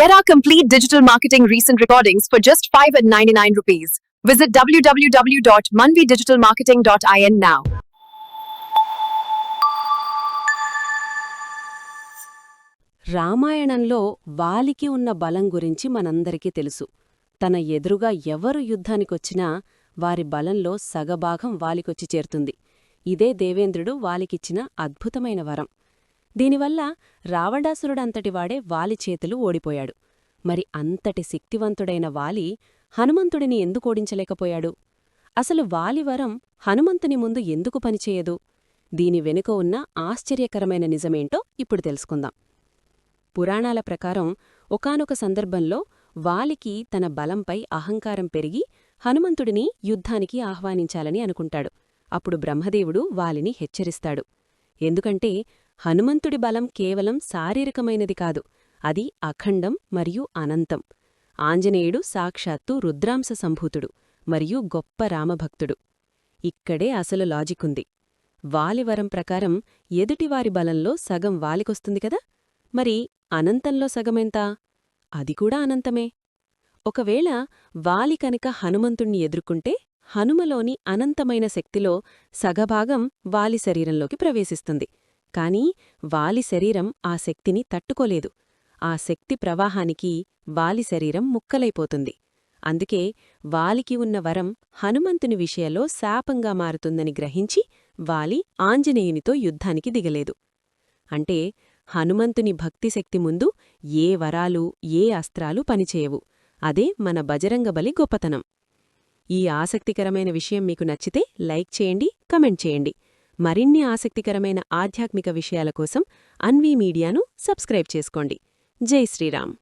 Get our complete digital marketing recent recordings for just 5 and 99 rupees. Visit www.manvidigitalmarketing.in now. రామాయణంలో వాలికి ఉన్న బలం గురించి మనందరికీ తెలుసు తన ఎదురుగా ఎవరు యుద్ధానికొచ్చినా వారి బలంలో సగభాగం వాలికొచ్చి చేరుతుంది ఇదే దేవేంద్రుడు వాలికిచ్చిన అద్భుతమైన వరం దీనివల్ల రావణాసురుడంతటివాడే వాలి చేతులు ఓడిపోయాడు. మరి అంతటి శక్తివంతుడైన వాలి హనుమంతుడిని ఎందుకు ఓడించలేకపోయాడు? అసలు వాలివరం హనుమంతుని ముందు ఎందుకు పనిచేయదు? దీని వెనుక ఉన్న ఆశ్చర్యకరమైన నిజమేంటో ఇప్పుడు తెలుసుకుందాం. పురాణాల ప్రకారం ఒకానొక సందర్భంలో వాలికి తన బలంపై అహంకారం పెరిగి హనుమంతుడిని యుద్ధానికి ఆహ్వానించాలని అనుకుంటాడు. అప్పుడు బ్రహ్మదేవుడు వాలిని హెచ్చరిస్తాడు. ఎందుకంటే హనుమంతుడి బలం కేవలం శారీరకమైనది కాదు అది అఖండం మరియు అనంతం. ఆంజనేయుడు సాక్షాత్తు రుద్రాంశ సంభూతుడు మరియు గొప్ప రామభక్తుడు. ఇక్కడే అసలు లాజికుంది వాలివరం ప్రకారం ఎదుటివారి బలంలో సగం వాలికొస్తుంది కదా? మరి అనంతంలో సగమెంత? అది కూడా అనంతమే. ఒకవేళ వాలి కనుక హనుమంతుణ్ణి ఎదుర్కొంటే హనుమలోని అనంతమైన శక్తిలో సగభాగం వాలి శరీరంలోకి ప్రవేశిస్తుంది. కాని వాలి శరీరం ఆ శక్తిని తట్టుకోలేదు. ఆ శక్తి ప్రవాహానికి వాలి శరీరం ముక్కలైపోతుంది. అందుకే వాలికి ఉన్న వరం హనుమంతుని విషయంలో శాపంగా మారుతుందని గ్రహించి వాలి ఆంజనేయునితో యుద్ధానికి దిగలేదు. అంటే హనుమంతుని భక్తిశక్తి ముందు ఏ వరాలు ఏ అస్త్రాలు పనిచేయవు. అదే మన బజరంగబలి గొప్పతనం. ఈ ఆసక్తికరమైన విషయం మీకు నచ్చితే లైక్ చేయండి కమెంట్ చేయండి. మరిన్ని ఆసక్తికరమైన ఆధ్యాత్మిక విషయాల కోసం అన్వీ మీడియాను సబ్స్క్రైబ్ చేసుకోండి. జై శ్రీరామ్.